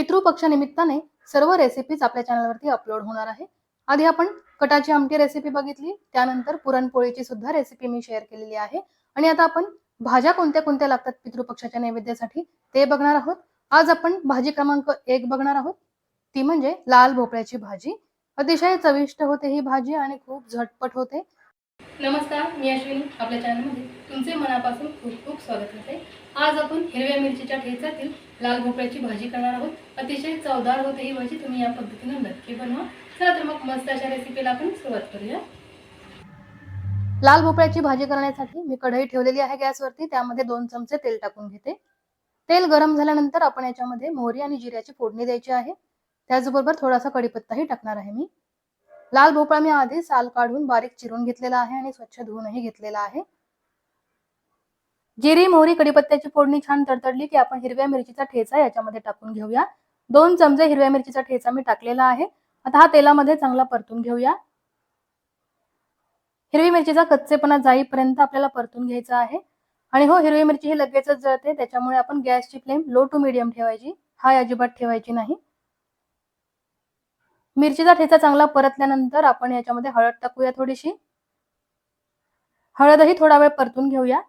पितृपक्षानिमित्ताने सर्व रेसिपीज आपल्या चॅनलवरती अपलोड होणार आहे. आधी आपण कटाची आमटी रेसिपी बघितली त्यानंतर पुरणपोळीची सुद्धा रेसिपी मी शेअर केलेली आहे. आणि आता आपण भाज्या कोणत्या कोणत्या लागतात पितृपक्षाच्या नैवेद्यासाठी ते बघणार आहोत. आज आपण भाजी क्रमांक एक बघणार आहोत. ती म्हणजे लाल भोपळ्याची भाजी. अतिशय चविष्ट होते ही भाजी आणि खूप झटपट होते. नमस्कार मी अश्विनी आपल्या चॅनलमध्ये तुमचे मनापासून खूप खूप स्वागत करते. आज आपण हिरव्या मिरचीच्या ठेचातील लाल भोपळ्याची भाजी करणार आहोत. अतिशय चवदार होते ही भाजी तुम्ही या पद्धतीने नक्की बनवा. चला तर मग मस्त अशा रेसिपीला आपण सुरुवात करूया. लाल भोपळ्याची भाजी करण्यासाठी मी कढई ठेवलेली आहे गॅसवरती त्यामध्ये दोन चमचे तेल टाकून घेते. तेल गरम झाल्यानंतर आपण याच्यामध्ये मोहरी आणि जिऱ्याची फोडणी द्यायची आहे. त्याचबरोबर थोडासा कढीपत्ताही टाकणार आहे मी. लाल भोपळा मी आधी साल काढून बारीक चिरून घेतलेला आहे आणि स्वच्छ धुवूनही घेतलेला आहे. जिरी मोहरी कढीपत्त्याची फोडणी छान तडतडली की आपण हिरव्या मिरचीचा ठेचा याच्यामध्ये टाकून घेऊया. दोन चमचे हिरव्या मिरचीचा ठेचा मी टाकलेला आहे. आता हा तेलामध्ये चांगला परतून घेऊया. हिरवी मिरचीचा कच्चेपणा जाईपर्यंत आपल्याला परतून घ्यायचा आहे. आणि हो हिरवी मिरची ही लगेचच जळते त्याच्यामुळे आपण गॅसची फ्लेम लो टू मिडियम ठेवायची. हाय अजिबात ठेवायची नाही. मिरचीचा ठेचा चांगला परतल्यानंतर आपण याच्यामध्ये हळद टाकूया थोडीशी. हळदही थोडा वेळ परतून घेऊया.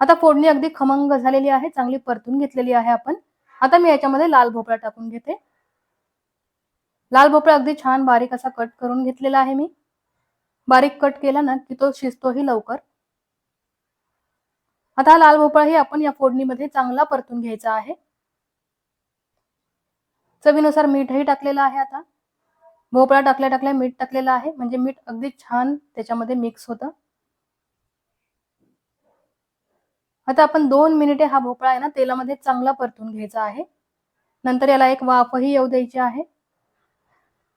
आता फोडणी अगदी खमंग झालेली आहे चांगली परतून घेतलेली आहे आपण. आता मी याच्यामध्ये लाल भोपळा टाकून घेते. लाल भोपळा अगदी छान बारीक असा कट करून घेतलेला आहे मी. बारीक कट केला ना की तो शिजतोही लवकर. आता हा लाल भोपळाही आपण या फोडणीमध्ये चांगला परतून घ्यायचा आहे. चवीनुसार मीठही टाकलेलं आहे आता. भोपळा टाकल्या टाकल्या मीठ टाकलेलं आहे. म्हणजे मीठ अगदी छान त्याच्यामध्ये मिक्स होतं. आता आपण दोन मिनिटे हा भोपळा आहे ना तेलामध्ये चांगला परतून घ्यायचा आहे. नंतर याला एक वाफही येऊ द्यायची आहे.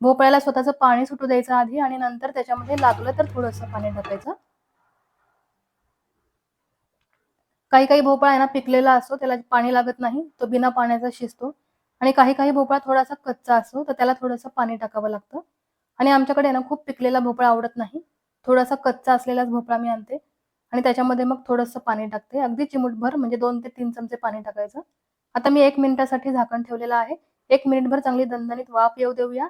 भोपळ्याला स्वतःचं पाणी सुटू द्यायचं आधी आणि नंतर त्याच्यामध्ये लागलं तर थोडंसं पाणी टाकायचं. काही काही भोपळा आहे ना पिकलेला असतो त्याला पाणी लागत नाही तो बिना पाण्याचा शिजतो. आणि काही काही भोपळा थोडासा कच्चा असतो तर त्याला थोडंसं पाणी टाकावं लागतं. आणि आमच्याकडे ना खूप पिकलेला भोपळा आवडत नाही. थोडासा कच्चा असलेलाच भोपळा मी आणते. आणि त्याच्यामध्ये मग थोडंसं पाणी टाकते. अगदी चिमूटभर म्हणजे दोन ते तीन चमचे पाणी टाकायचं. आता मी एक मिनिटासाठी झाकण ठेवलेलं आहे. एक मिनिटभर चांगली दणदणीत वाफ येऊ देऊया.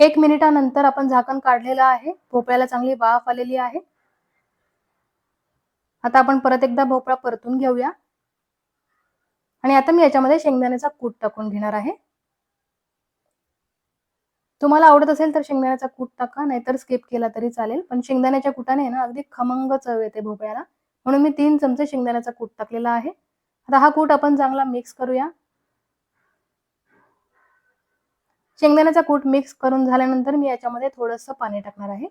एक मिनिटानंतर आपण झाकण काढलेलं आहे. भोपळ्याला चांगली वाफ आलेली आहे. आता आपण परत एकदा भोपळा परतून घेऊया. आणि आता मी याच्यामध्ये शेंगदाण्याचा कूट टाकून घेणार आहे. तुम्हाला आवडत असेल तर शेंगदाण्याचा कूट टाका नाहीतर स्किप केला तरी चालेल. पण शेंगदाण्याच्या कुटाने ना अगदी खमंग चव येते भोपळ्याला. म्हणून मी तीन चमचे शेंगदाण्याचा कूट टाकलेला आहे. आता हा कूट आपण चांगला मिक्स करूया. शेंगदाण्याचा कूट मिक्स करून झाल्यानंतर मी याच्यामध्ये थोडंसं पाणी टाकणार आहे.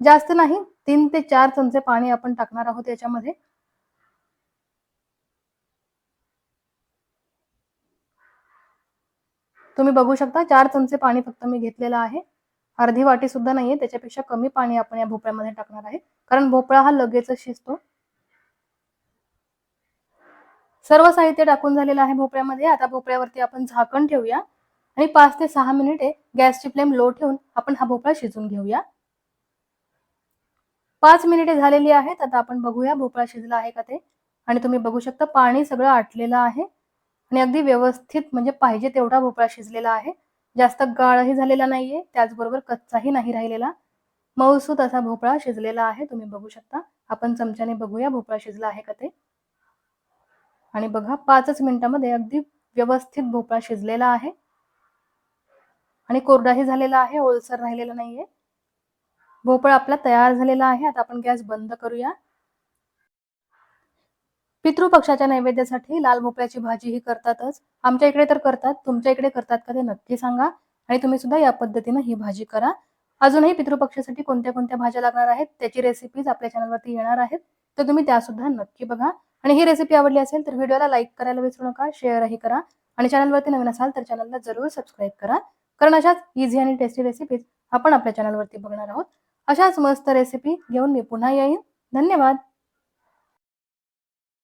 जास्त नाही तीन ते चार चमचे पाणी आपण टाकणार आहोत याच्यामध्ये. तुम्ही बघू शकता चार चमचे पाणी फक्त मी घेतलेलं आहे. अर्धी वाटी सुद्धा नाहीये त्याच्यापेक्षा कमी पाणी आपण या भोपळ्यामध्ये टाकणार आहे. कारण भोपळा हा लगेच शिजतो. सर्व साहित्य टाकून झालेलं आहे भोपळ्यामध्ये. आता भोपळ्यावरती आपण झाकण ठेवूया. आणि पाच ते सहा मिनिटे गॅसची फ्लेम लो ठेवून आपण हा भोपळा शिजून घेऊया. पाच मिनिटे झालेली आहेत. आता आपण बघूया भोपळा शिजला आहे का ते? आणि तुम्ही बघू शकता पाणी सगळं आटलेलं आहे. आणि अगदी व्यवस्थित म्हणजे पाहिजे तेवढा भोपळा शिजलेला आहे. जास्त गाळही झालेला नाहीये. त्याचबरोबर कच्चाही नाही राहिलेला. मऊसूत असा भोपळा शिजलेला आहे. तुम्ही बघू शकता. आपण चमच्याने बघूया भोपळा शिजला आहे का ते. आणि बघा पाचच मिनिटामध्ये अगदी व्यवस्थित भोपळा शिजलेला आहे. आणि कोरडाही झालेला आहे. ओलसर राहिलेला नाहीये. भोपळा आपला तयार झालेला आहे. आता आपण गॅस बंद करूया. पितृपक्षाच्या नैवेद्यासाठी लाल भोपळ्याची भाजी ही करतातच. आमच्या इकडे तर करतात तुमच्या इकडे करतात का ते नक्की सांगा. आणि तुम्ही सुद्धा या पद्धतीनं ही भाजी करा. अजूनही पितृपक्षासाठी कोणत्या कोणत्या भाज्या लागणार आहेत त्याची रेसिपीज आपल्या चॅनलवरती येणार आहेत तर तुम्ही त्या सुद्धा नक्की बघा. आणि ही रेसिपी आवडली असेल तर व्हिडिओला लाईक करायला विसरू नका शेअरही करा. आणि चॅनलवरती नवीन असाल तर चॅनलला जरूर सबस्क्राईब करा. कारण अशाच इझी आणि टेस्टी रेसिपीज आपण आपल्या चॅनलवरती बघणार आहोत. अशाच मस्त रेसिपी घेऊन मी पुन्हा येईन. धन्यवाद.